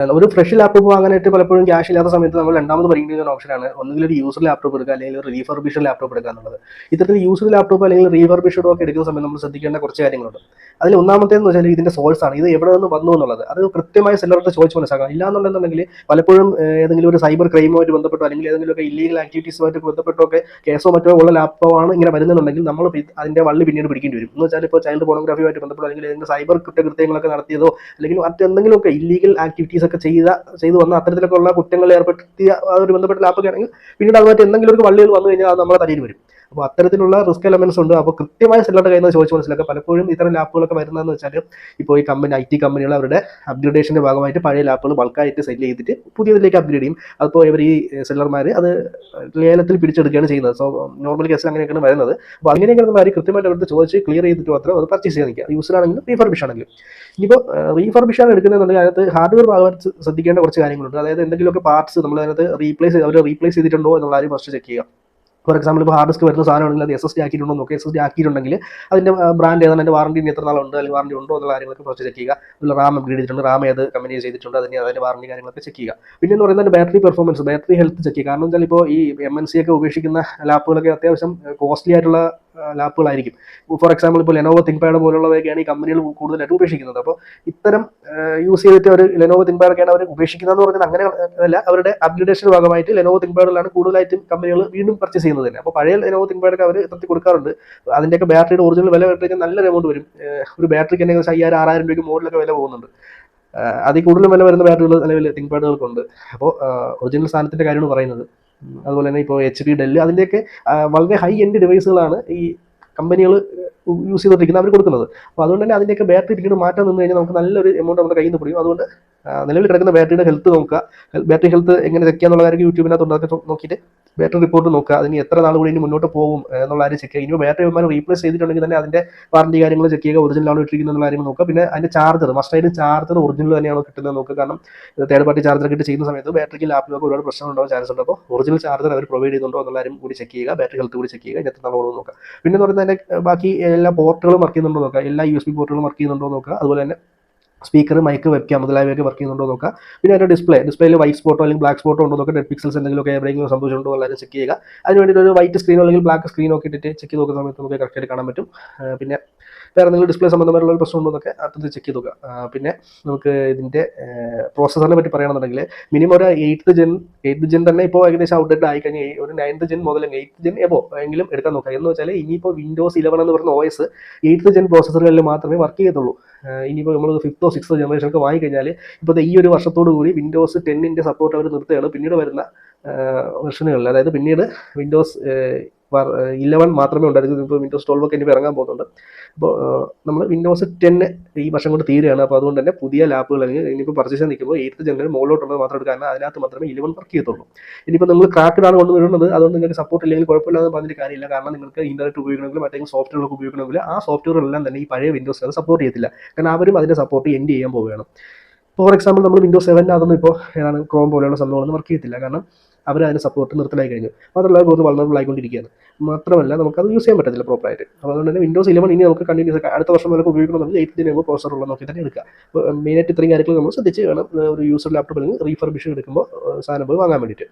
ഒരു fresh laptop വാങ്ങാനായിട്ട് പലപ്പോഴും ക്യാഷ് ഇല്ലാത്ത സമയത്ത് നമ്മൾ രണ്ടാമത് പരിഗണിക്കുന്ന ഓപ്ഷനാണ് ഒന്നുകിൽ ഒരു യൂസർ ലാപ്ടോപ്പ് എടുക്കുക അല്ലെങ്കിൽ ഒരു റീഫർബിഷ്ഡ് ലാപ്ടോപ്പ് എടുക്കുക എന്നുള്ളത്. ഇത്തരത്തിൽ യൂസർ ലാപ്ടോപ്പ് അല്ലെങ്കിൽ റീഫർബിഷ്ഡ് ഒക്കെ എടുക്കുന്ന സമയത്ത് നമ്മൾ ശ്രദ്ധിക്കേണ്ട കുറച്ച് കാര്യങ്ങളുണ്ട്. അതിൽ ഒന്നാമത്തേന്ന് വെച്ചാൽ ഇതിന്റെ സോഴ്സ് ആണ്. ഇത് എവിടെ നിന്ന് വന്നു എന്നുള്ളത്. അത് കൃത്യമായി സെല്ലറുടെ ചോദിച്ച് മനസ്സിലാക്കാം ഇല്ലാന്നുണ്ടെന്നുണ്ടെങ്കിൽ പലപ്പോഴും ഏതെങ്കിലും ഒരു സൈബർ ക്രൈമുമായിട്ട് ബന്ധപ്പെട്ടോ അല്ലെങ്കിൽ ഏതെങ്കിലും ഒക്കെ ഇല്ലീഗൽ ആക്ടിവിറ്റീസുമായിട്ട് ബന്ധപ്പെട്ടോ ഒക്കെ കേസോ മറ്റോ ഉള്ള ലാപ്ടോപ്പ് ആണ് ഇങ്ങനെ വരുന്നുണ്ടെങ്കിൽ നമ്മൾ അതിന്റെ വള്ളി പിന്നീട് പിടിക്കേണ്ടി വരും. എന്ന് വെച്ചാൽ ഇപ്പോൾ ചൈൽഡ് ഫോണോഗ്രാഫിയുമായിട്ട് ബന്ധപ്പെട്ടോ അല്ലെങ്കിൽ ഏതെങ്കിലും സൈബർ കുറ്റകൃത്യങ്ങളൊക്കെ നടത്തിയതോ അല്ലെങ്കിൽ മറ്റെന്തെങ്കിലുമൊക്കെ ഇല്ലീഗൽ ആക്ടിവിറ്റീസ് ഒക്കെ ചെയ്ത ചെയ്തു വന്ന അത്തരത്തിലൊക്കെ ഉള്ള കുറ്റങ്ങളിൽ ഏർപ്പെടുത്തിയ ഒരു ബന്ധപ്പെട്ട ലാപ്പൊക്കെ ആണെങ്കിൽ പിന്നീട് അതുമായിട്ട് എന്തെങ്കിലും ഒരു വള്ളികൾ വന്നു കഴിഞ്ഞാൽ അത് നമ്മളെ തലയിൽ വരും. അപ്പോൾ അത്തരത്തിലുള്ള റിസ്ക് എലമെന്റ്സ് ഉണ്ട്. അപ്പോൾ കൃത്യമായ സെല്ലറുടെ കയ്യിൽ ചോദിച്ചു മനസ്സിലാക്കുക പലപ്പോഴും ഇത്തരം ലാപ്പുകളൊക്കെ വരുന്നതെന്ന് വെച്ചാൽ ഇപ്പോൾ ഈ കമ്പനി ഐ ടി കമ്പനികൾ അവരുടെ അപ്ഗ്രേഡേഷന്റെ ഭാഗമായിട്ട് പഴയ ലാപ്പുകൾ ബൾക്കായിട്ട് സെല്ല് ചെയ്തിട്ട് പുതിയതിലേക്ക് അപ്ഗ്രേഡ് ചെയ്യും. അപ്പോൾ ഇവർ ഈ സെല്ലർമാർ അത് ലേലത്തിൽ പിടിച്ചെടുക്കുകയാണ് ചെയ്യുന്നത്. സോ നോർമൽ കേസിൽ അങ്ങനെയൊക്കെയാണ് വരുന്നത്. അപ്പോൾ അങ്ങനെയൊക്കെ കാര്യം കൃത്യമായിട്ട് അവരുടെ ചോദിച്ച് ക്ലിയർ ചെയ്തിട്ട് മാത്രം അത് പർച്ചേസ് ചെയ്യാൻ നിൽക്കുക. യൂസർ ആണെങ്കിലും റീഫർബിഷ് ആണെങ്കിലും. ഇനിയിപ്പോൾ റീഫർബിഷ് ആണ് എടുക്കുന്നതെന്നുണ്ടെങ്കിൽ അതിനകത്ത് ഹാർഡ്വെയർ ഭാഗമായിട്ട് ശ്രദ്ധിക്കേണ്ട കുറച്ച് കാര്യങ്ങളുണ്ട്. അതായത് എന്തെങ്കിലുമൊക്കെ പാർട്സ് നമ്മൾ അതിനകത്ത് റീപ്ലേസ് അവർ റീപ്ലേസ് ചെയ്തിട്ടുണ്ടോ എന്നുള്ള കാര്യം ഫസ്റ്റ് ചെക്ക് ചെയ്യുക. ഫോർ എക്സാമ്പിൾ ഇപ്പോൾ ഹാർഡ് ഡിസ്ക് വരുന്ന സാധനമാണെങ്കിൽ അത് എസ് എസ് ഡി ആക്കിയിട്ടുണ്ടോ നോക്കുക എസ് എസ് ഡി ആക്കിയിട്ടുണ്ടെങ്കിൽ അതിന്റെ ബ്രാൻഡ് ഏതാണ്? അതിന്റെ വാറണ്ടി എത്ര നാളുണ്ട്? അല്ലെങ്കിൽ വാറണ്ടി ഉണ്ടോ എന്നുള്ള കാര്യങ്ങളൊക്കെ ഫസ്റ്റ് ചെക്ക് ചെയ്യുക. അതുപോലെ റാം അപ്ഗ്രേഡ് ചെയ്തിട്ടുണ്ട്. റാം ഏത് കമ്പനി ചെയ്തിട്ടുണ്ട്? അതിന് അതിന്റെ വാറണ്ടി കാര്യങ്ങളൊക്കെ ചെക്ക് ചെയ്യുക. പിന്നെ എന്ന് പറയുന്നത് battery performance battery health check ചെയ്യുക. കാരണം വെച്ചാൽ ഇപ്പോൾ ഈ എം എൻ സി ഒക്കെ ഉപേക്ഷിക്കുന്ന ലാപ്പുകളൊക്കെ അത്യാവശ്യം കോസ്റ്റ്ലി ആയിട്ടുള്ള ലാപ്പുകളായിരിക്കും. ഫോർ എക്സാമ്പിൾ ഇപ്പോൾ ലെനോവോ തിങ്ക് പാഡ് പോലുള്ളവയൊക്കെയാണ് ഈ കമ്പനികൾ കൂടുതലായിട്ട് ഉപേക്ഷിക്കുന്നത്. അപ്പോൾ ഇത്തരം യൂസ് ചെയ്തിട്ട് അവർ ലെനോവോ തിങ്ക് പാഡൊക്കെയാണ് അവർ ഉപേക്ഷിക്കുന്നതെന്ന് പറഞ്ഞാൽ അങ്ങനെ അല്ല അവരുടെ അപ്ഗ്രഡേഷൻ ഭാഗമായിട്ട് ലെനോവോ തിങ്ക് പാഡുകളാണ് കൂടുതലായിട്ടും കമ്പനികൾ വീണ്ടും പർച്ചേസ് ചെയ്യുന്നത് തന്നെ. അപ്പോൾ പഴയ ലെനോവോ തിങ്ക് പാഡൊക്കെ അവർ എത്തി കൊടുക്കാറുണ്ട്? അതിന്റെയൊക്കെ ബാറ്ററിയുടെ ഒറിജിനൽ വില കഴിഞ്ഞാൽ നല്ല എമൗണ്ട് വരും. ഒരു ബാറ്ററിക്ക് തന്നെ അയ്യായിരം ആറായിരം രൂപയ്ക്ക് മുകളിലൊക്കെ വില പോകുന്നുണ്ട്. അതിൽ കൂടുതലും വില വരുന്ന ബാറ്ററികൾ നിലവിൽ തിങ്ക് പാഡുകൾക്കുണ്ട് അപ്പോൾ ഒറിജിനൽ സാധനത്തിന്റെ കാര്യമാണ് പറയുന്നത്. അതുപോലെ തന്നെ ഇപ്പോൾ എച്ച് ഡി ഡെല്ല് അതിന്റെയൊക്കെ വളരെ ഹൈ എൻഡ് ഡിവൈസുകളാണ് ഈ കമ്പനികൾ യൂസ് ചെയ്തുകൊണ്ടിരിക്കുന്നത്. അവർ കൊടുക്കുന്നത്. അപ്പോൾ അതുകൊണ്ട് തന്നെ അതിന്റെയൊക്കെ ബാറ്ററി പിന്നീട് മാറ്റാൻ നിന്ന് കഴിഞ്ഞാൽ നമുക്ക് നല്ലൊരു എമൗണ്ട് നമ്മുടെ കയ്യിൽ നിന്ന് പിടിക്കും. അതുകൊണ്ട് നിലവിൽ കിടക്കുന്ന ബാറ്ററിയുടെ ഹെൽത്ത് നോക്കുക. ബാറ്ററി ഹെൽത്ത് എങ്ങനെ ചെക്ക് ചെയ്യാന്നുള്ള കാര്യം യൂട്യൂബിനകത്ത് ഉണ്ടാക്കി നോക്കിയിട്ട് ബാറ്ററി റിപ്പോർട്ട് നോക്കുക. അതിന് എത്ര നാൾ കൂടി ഇനി മുന്നോട്ട് പോകും എന്നുള്ള കാര്യം ചെക്ക് ചെയ്യുക. ഇനി ബാറ്ററി വിമാനം റീപ്ലേസ് ചെയ്തിട്ടുണ്ടെങ്കിൽ തന്നെ അതിന്റെ വാറണ്ടി കാര്യങ്ങൾ ചെക്ക് ചെയ്യുക. ഒറിജിനൽ ആണോ ഇട്ടിരിക്കുന്നത് എന്നുള്ള കാര്യങ്ങൾ നോക്കുക. പിന്നെ അതിന്റെ ചാർജർ മസ്റ്റായിട്ട് ചാർജർ ഒറിജിനൽ തന്നെയാണോ കിട്ടുന്നത് നോക്കുക. കാരണം തേർഡ് പാർട്ടി ചാർജർ കിട്ടി ചെയ്യുന്ന സമയത്ത് ബാറ്ററിക്ക് ലാപ്പിലൊക്കെ ഒരുപാട് പ്രശ്നം ഉണ്ടാവും ചാൻസ് ഉണ്ട്. അപ്പോൾ ഒറിജിനൽ ചാർജർ അവർ പ്രൊവൈഡ് ചെയ്യുന്നുണ്ടോ എന്നുള്ള കാര്യം കൂടി ചെക്ക് ചെയ്യുക. ബാറ്ററി ഹെൽത്ത് കൂടി ചെക്ക് ചെയ്യുക. എത്ര നാൾ നോക്കുക. പിന്നെ എന്ന് പറയുന്നത് ബാക്കി എല്ലാ പോർട്ടുകളും വർക്ക് ചെയ്യുന്നുണ്ടോ നോക്കുക. എല്ലാ യു എസ് ബി പോർട്ടുകളും വർക്ക് ചെയ്യുന്നുണ്ടോ നോക്കുക. അതുപോലെ തന്നെ സ്പീക്കർ മൈക്ക് വെബ്ക്യാം മുതലായവയൊക്കെ വർക്ക് ചെയ്യുന്നുണ്ടോ നോക്കുക പിന്നെ അതിന്റെ ഡിസ്പ്ലേ ഡിസ്പ്ലേയിൽ വൈറ്റ് സ്പോട്ടോ അല്ലെങ്കിൽ ബ്ലാക്ക് സ്പോട്ടോ ഉണ്ടോ നോക്കുക ഡെഡ് പിക്സൽസ് എന്തെങ്കിലുമൊക്കെ എവിടെയെങ്കിലും സംഭവിച്ചിട്ടുണ്ടോ എല്ലാവരും ചെക്ക് ചെയ്യുക. അതിന് വേണ്ടിയിട്ട് ഒരു വൈറ്റ് സ്ക്രീനോ അല്ലെങ്കിൽ ബ്ലാക്ക് സ്ക്രീനോ ഒക്കെ ഇട്ടിട്ട് ചെക്ക് നോക്കുന്ന സമയത്ത് നമുക്ക് കറക്റ്റായിട്ട് കാണാൻ പറ്റും. പിന്നെ വേറെ എന്തെങ്കിലും ഡിസ്പ്ലേ സംബന്ധമായിട്ടുള്ള ഒരു പ്രശ്നം ഉണ്ടോ എന്നൊക്കെ അത് ചെക്ക് ചെയ്ത് നോക്കുക പിന്നെ നമുക്ക് ഇതിന്റെ പ്രോസസ്സറിനെ പറ്റി പറയുകയാണെന്നുണ്ടെങ്കിൽ മിനിമം ഒരു എയ്ത്ത് ജെൻ എയ്ത്ത് ജെൻ തന്നെ ഇപ്പോൾ ഏകദേശം ഔട്ട്ഡേറ്റ് ആയി കഴിഞ്ഞാൽ ഒരു നയൻത്ത് ജെൻ മുതൽ എയ്ത്ത് ജെൻ എബോ എങ്കിലും എടുക്കാൻ നോക്കുക എന്ന് വെച്ചാൽ ഇനിയിപ്പോൾ വിൻഡോസ് ഇലവൻ എന്ന് പറയുന്ന എസ് എയ്ത്ത് ജെൻ പ്രോസസ്സറുകളിൽ മാത്രമേ വർക്ക് ചെയ്യത്തുള്ളൂ. ഇനിയിപ്പോൾ നമ്മൾ ഫിഫ്ത്തോ സിക്സ്തോ ജനറേഷൻ ഒക്കെ വാങ്ങിക്കഴിഞ്ഞാൽ ഇപ്പോഴത്തെ ഈ ഒരു വർഷത്തോടു കൂടി വിൻഡോസ് ടെന്നിന്റെ സപ്പോർട്ട് അവർ നിർത്തുകയാണ്. പിന്നീട് വരുന്ന വെർഷനുകളിൽ അതായത് പിന്നീട് വിൻഡോസ് ഇലവൻ മാത്രമേ ഉണ്ടായിരുന്നു ഇപ്പോൾ വിൻഡോസ് ട്വൽവ് ഒക്കെ ഇനി ഇറങ്ങാൻ പോകുന്നുണ്ട്. അപ്പോൾ നമ്മൾ വിൻഡോസ് ടെന്ന് ഈ വർഷം കൊണ്ട് തീരുകയാണ്. അപ്പോൾ അതുകൊണ്ട് തന്നെ പുതിയ ലാപ്പുകൾ അല്ലെങ്കിൽ ഇനിയിപ്പോൾ പർച്ചേസ് നിൽക്കുമ്പോൾ എയ്ത്ത് ജനറേഷൻ മുകളിലോട്ടുള്ളത് മാത്രം എടുക്കാൻ അതിനകത്ത് മാത്രമേ ഇലവൻ വർക്ക് ചെയ്യത്തുള്ളൂ. ഇനിയിപ്പോൾ നിങ്ങൾ കൊണ്ട് വരുന്നത്. അതുകൊണ്ട് നിങ്ങൾക്ക് സപ്പോർട്ട് ഇല്ലെങ്കിൽ കുഴപ്പമില്ലാതെ പറഞ്ഞിട്ട് കാര്യമില്ല. കാരണം നിങ്ങൾക്ക് ഇന്റർനെറ്റ് ഉപയോഗിക്കണമെങ്കിൽ മറ്റെങ്കിലും സോഫ്റ്റ്വെയറുകൾ ഉപയോഗിക്കണമെങ്കിൽ ആ സോഫ്റ്റ്വെയറുകളെല്ലാം തന്നെ ഈ പഴയ വിൻഡോസ് അത് സപ്പോർട്ട് ചെയ്യത്തില്ല. കാരണം അവരും അതിന്റെ സപ്പോർട്ട് എൻഡ് ചെയ്യാൻ പോവുകയാണ്. ഫോർ എക്സാമ്പിൾ നമ്മൾ വിൻഡോസ് സെവൻ അതൊന്നും ഇപ്പോൾ ഏതാണ് ക്രോം പോലെയുള്ള സംഭവങ്ങളൊന്നും വർക്ക് ചെയ്യത്തില്ല. കാരണം അവർ അതിന് സപ്പോർട്ട് നിർത്തലായി കഴിഞ്ഞു. മാത്രമല്ല കൂടുതൽ വളർന്നബിൾ ആയിക്കൊണ്ടിരിക്കുകയാണ്. മാത്രമല്ല നമുക്കത് യൂസ് ചെയ്യാൻ പറ്റത്തില്ല പ്രോപ്പറായിട്ട് അതുകൊണ്ട് തന്നെ വിൻഡോസ് ഇലവൻ ഇനി നമുക്ക് കണ്ടിന്യൂസ് അടുത്ത വർഷം വരെ ഉപയോഗിക്കണമെങ്കിൽ എയ്റ്റ് ജിനോ പ്രോസർ ഉള്ള നോക്കി തന്നെ എടുക്കുക. മെയിനായിട്ട് ഇത്രയും കാര്യങ്ങൾ നമ്മൾ ശ്രദ്ധിച്ച് വേണം ഒരു യൂസർ ലാപ്ടോപ്പ് അല്ലെങ്കിൽ റീഫർബിഷൻ എടുക്കുമ്പോൾ സാധനം പോയി വാങ്ങാൻ വേണ്ടിയിട്ട്.